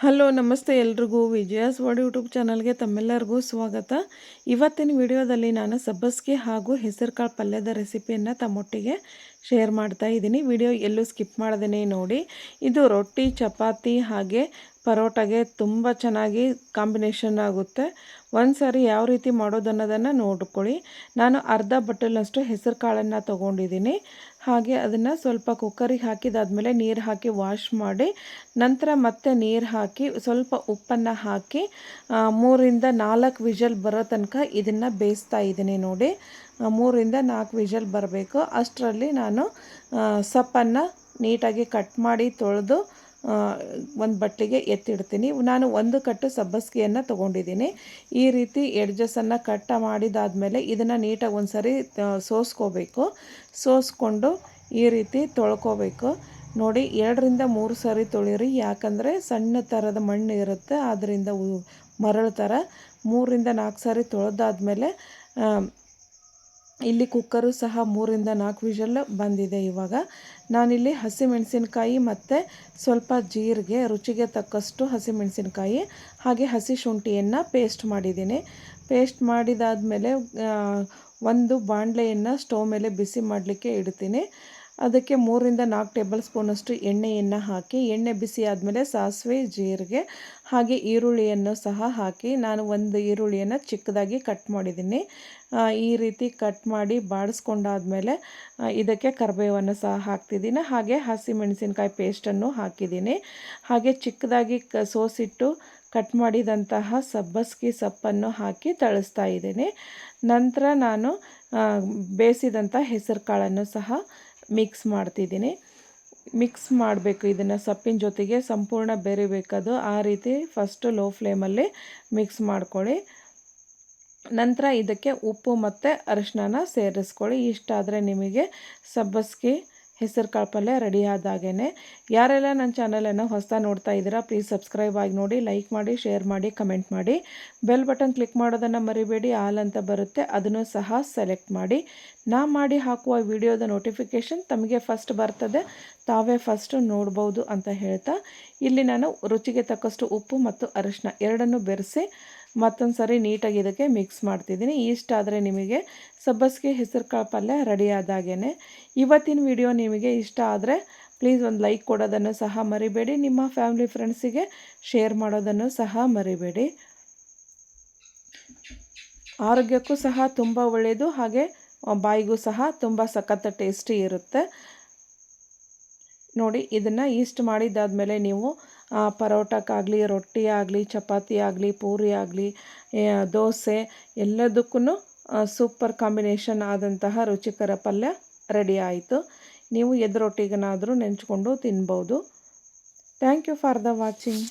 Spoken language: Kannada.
ಹಲೋ, ನಮಸ್ತೆ ಎಲ್ರಿಗೂ. ವಿಜಯಸ್ ಸ್ವಾಡ್ ಯೂಟ್ಯೂಬ್ ಚಾನಲ್ಗೆ ತಮ್ಮೆಲ್ಲರಿಗೂ ಸ್ವಾಗತ. ಇವತ್ತಿನ ವಿಡಿಯೋದಲ್ಲಿ ನಾನು ಸಬ್ಬಸ್ಗೆ ಹಾಗೂ ಹೆಸರುಕಾಳು ಪಲ್ಯದ ರೆಸಿಪಿಯನ್ನು ತಮ್ಮೊಟ್ಟಿಗೆ ಶೇರ್ ಮಾಡ್ತಾ ಇದ್ದೀನಿ. ವಿಡಿಯೋ ಎಲ್ಲೂ ಸ್ಕಿಪ್ ಮಾಡ್ದೇ ನೋಡಿ. ಇದು ರೊಟ್ಟಿ, ಚಪಾತಿ ಹಾಗೆ ಪರೋಟಾಗೆ ತುಂಬ ಚೆನ್ನಾಗಿ ಕಾಂಬಿನೇಷನ್ ಆಗುತ್ತೆ. ಒಂದು ಸಾರಿ ಯಾವ ರೀತಿ ಮಾಡೋದು ಅನ್ನೋದನ್ನು ನೋಡ್ಕೊಳ್ಳಿ. ನಾನು ಅರ್ಧ ಬಟ್ಟಲಷ್ಟು ಹೆಸರು ಕಾಳನ್ನು ತೊಗೊಂಡಿದ್ದೀನಿ. ಹಾಗೆ ಅದನ್ನು ಸ್ವಲ್ಪ ಕುಕ್ಕರಿಗೆ ಹಾಕಿದಾದ್ಮೇಲೆ ನೀರು ಹಾಕಿ ವಾಶ್ ಮಾಡಿ, ನಂತರ ಮತ್ತೆ ನೀರು ಹಾಕಿ ಸ್ವಲ್ಪ ಉಪ್ಪನ್ನು ಹಾಕಿ ಮೂರಿಂದ ನಾಲ್ಕು ವಿಜಲ್ ಬರೋ ತನಕ ಇದನ್ನು ಬೇಯಿಸ್ತಾ ಇದ್ದೀನಿ ನೋಡಿ. ಮೂರಿಂದ ನಾಲ್ಕು ವಿಜಲ್ ಬರಬೇಕು. ಅಷ್ಟರಲ್ಲಿ ನಾನು ಸೊಪ್ಪನ್ನು ನೀಟಾಗಿ ಕಟ್ ಮಾಡಿ ತೊಳೆದು ಒಂದು ಬಟ್ಟೆಗೆ ಎತ್ತಿಡ್ತೀನಿ. ನಾನು ಒಂದು ಕಟ್ಟು ಸಬ್ಬಸ್ಗೆಯನ್ನು ತೊಗೊಂಡಿದ್ದೀನಿ. ಈ ರೀತಿ ಎಡ್ಜಸ್ಸನ್ನು ಕಟ್ಟ ಮಾಡಿದಾದಮೇಲೆ ಇದನ್ನು ನೀಟಾಗಿ ಒಂದು ಸರಿ ಸೋಸ್ಕೋಬೇಕು. ಸೋಸ್ಕೊಂಡು ಈ ರೀತಿ ತೊಳ್ಕೋಬೇಕು. ನೋಡಿ, ಎರಡರಿಂದ ಮೂರು ಸಾರಿ ತೊಳಿರಿ. ಯಾಕಂದರೆ ಸಣ್ಣ ಥರದ ಮಣ್ಣು ಇರುತ್ತೆ. ಆದ್ದರಿಂದ ಮರಳು ಥರ ಮೂರರಿಂದ ನಾಲ್ಕು ಸಾರಿ ತೊಳೆದಾದ್ಮೇಲೆ ಇಲ್ಲಿ ಕುಕ್ಕರು ಸಹ ಮೂರಿಂದ ನಾಲ್ಕು ವಿಷಲ್ ಬಂದಿದೆ ಇವಾಗ. ನಾನಿಲ್ಲಿ ಹಸಿಮೆಣಸಿನ್ಕಾಯಿ ಮತ್ತು ಸ್ವಲ್ಪ ಜೀರಿಗೆ, ರುಚಿಗೆ ತಕ್ಕಷ್ಟು ಹಸಿಮೆಣಸಿನ್ಕಾಯಿ, ಹಾಗೆ ಹಸಿ ಶುಂಠಿಯನ್ನು ಪೇಸ್ಟ್ ಮಾಡಿದ್ದೀನಿ. ಪೇಸ್ಟ್ ಮಾಡಿದಾದಮೇಲೆ ಒಂದು ಬಾಣಲೆಯನ್ನು ಸ್ಟವ್ ಮೇಲೆ ಬಿಸಿ ಮಾಡಲಿಕ್ಕೆ ಇಡ್ತೀನಿ. ಅದಕ್ಕೆ ಮೂರಿಂದ ನಾಲ್ಕು ಟೇಬಲ್ ಸ್ಪೂನಷ್ಟು ಎಣ್ಣೆಯನ್ನು ಹಾಕಿ, ಎಣ್ಣೆ ಬಿಸಿ ಆದಮೇಲೆ ಸಾಸಿವೆ, ಜೀರಿಗೆ ಹಾಗೆ ಈರುಳ್ಳಿಯನ್ನು ಸಹ ಹಾಕಿ, ನಾನು ಒಂದು ಈರುಳ್ಳಿಯನ್ನು ಚಿಕ್ಕದಾಗಿ ಕಟ್ ಮಾಡಿದ್ದೀನಿ. ಈ ರೀತಿ ಕಟ್ ಮಾಡಿ ಬಾಡಿಸ್ಕೊಂಡಾದ್ಮೇಲೆ ಇದಕ್ಕೆ ಕರಿಬೇವನ್ನು ಸಹ ಹಾಕ್ತಿದ್ದೀನಿ. ಹಾಗೆ ಹಸಿಮೆಣಸಿನ್ಕಾಯಿ ಪೇಸ್ಟನ್ನು ಹಾಕಿದ್ದೀನಿ. ಹಾಗೆ ಚಿಕ್ಕದಾಗಿ ಕ, ಸೋಸಿಟ್ಟು ಕಟ್ ಮಾಡಿದಂತಹ ಸಬ್ಬಸ್ಗಿ ಸೊಪ್ಪನ್ನು ಹಾಕಿ ತಳಿಸ್ತಾ ಇದ್ದೀನಿ. ನಂತರ ನಾನು ಬೇಯಿಸಿದಂಥ ಹೆಸರು ಕಾಳನ್ನು ಸಹ ಮಿಕ್ಸ್ ಮಾಡ್ತಿದ್ದೀನಿ. ಮಿಕ್ಸ್ ಮಾಡಬೇಕು ಇದನ್ನು ಸೊಪ್ಪಿನ ಜೊತೆಗೆ ಸಂಪೂರ್ಣ ಬೆರಿಬೇಕದು ಆ ರೀತಿ ಫಸ್ಟು ಲೋ ಫ್ಲೇಮಲ್ಲಿ ಮಿಕ್ಸ್ ಮಾಡ್ಕೊಳ್ಳಿ. ನಂತರ ಇದಕ್ಕೆ ಉಪ್ಪು ಮತ್ತು ಅರಿಶಿನ ಸೇರಿಸ್ಕೊಳ್ಳಿ. ಇಷ್ಟಾದರೆ ನಿಮಗೆ ಸಬ್ಬಸ್ಗೆ ಹೆಸರು ಕಾಳು ಪಲ್ಯ ರೆಡಿ ಆದಾಗೇ ಯಾರೆಲ್ಲ ನನ್ನ ಚಾನಲನ್ನು ಹೊಸ ನೋಡ್ತಾ ಇದ್ದೀರಾ ಪ್ಲೀಸ್ ಸಬ್ಸ್ಕ್ರೈಬ್ ಆಗಿ ನೋಡಿ ಲೈಕ್ ಮಾಡಿ ಶೇರ್ ಮಾಡಿ ಕಮೆಂಟ್ ಮಾಡಿ. ಬೆಲ್ ಬಟನ್ ಕ್ಲಿಕ್ ಮಾಡೋದನ್ನು ಮರಿಬೇಡಿ ಆಲ್ ಅಂತ ಬರುತ್ತೆ, ಅದನ್ನು ಸಹ ಸೆಲೆಕ್ಟ್ ಮಾಡಿ. ನಾ ಮಾಡಿ ಹಾಕುವ ವಿಡಿಯೋದ ನೋಟಿಫಿಕೇಷನ್ ತಮಗೆ ಫಸ್ಟ್ ಬರ್ತದೆ, ತಾವೇ ಫಸ್ಟು ನೋಡ್ಬೋದು ಅಂತ ಹೇಳ್ತಾ. ಇಲ್ಲಿ ನಾನು ರುಚಿಗೆ ತಕ್ಕಷ್ಟು ಉಪ್ಪು ಮತ್ತು ಅರಿಶಿನ ಎರಡನ್ನು ಬೆರೆಸಿ ಮತ್ತೊಂದು ಸರಿ ನೀಟಾಗಿ ಇದಕ್ಕೆ ಮಿಕ್ಸ್ ಮಾಡ್ತಿದ್ದೀನಿ. ಇಷ್ಟಾದರೆ ನಿಮಗೆ ಸಬ್ಬಸಿಗೆ ಹೆಸರು ಕಾಳು ಪಲ್ಯ ರೆಡಿ ಇವತ್ತಿನ ವಿಡಿಯೋ ನಿಮಗೆ ಇಷ್ಟ ಆದರೆ ಪ್ಲೀಸ್ ಒಂದು ಲೈಕ್ ಕೊಡೋದನ್ನು ಸಹ ಮರಿಬೇಡಿ. ನಿಮ್ಮ ಫ್ಯಾಮಿಲಿ ಫ್ರೆಂಡ್ಸಿಗೆ ಶೇರ್ ಮಾಡೋದನ್ನು ಸಹ ಮರಿಬೇಡಿ. ಆರೋಗ್ಯಕ್ಕೂ ಸಹ ತುಂಬ ಒಳ್ಳೆಯದು ಹಾಗೆ ಬಾಯಿಗೂ ಸಹ ತುಂಬ ಸಖತ್ ಟೇಸ್ಟಿ ಇರುತ್ತೆ. ನೋಡಿ, ಇದನ್ನು ಈಸ್ಟ್ ಮಾಡಿದ್ದಾದಮೇಲೆ ನೀವು ಪರೋಟಕ್ಕಾಗಲಿ ರೊಟ್ಟಿ ಆಗಲಿ ಚಪಾತಿ ಆಗಲಿ ಪೂರಿ ಆಗಲಿ ದೋಸೆ ಎಲ್ಲದಕ್ಕೂ ಸೂಪರ್ ಕಾಂಬಿನೇಷನ್ ಆದಂತಹ ರುಚಿಕರ ಪಲ್ಯ ರೆಡಿ ಆಯಿತು. ನೀವು ಎದ್ದು ರೊಟ್ಟಿಗನಾದರೂ ನೆಂಚ್ಕೊಂಡು ತಿನ್ಬೋದು. Thank you for the watching.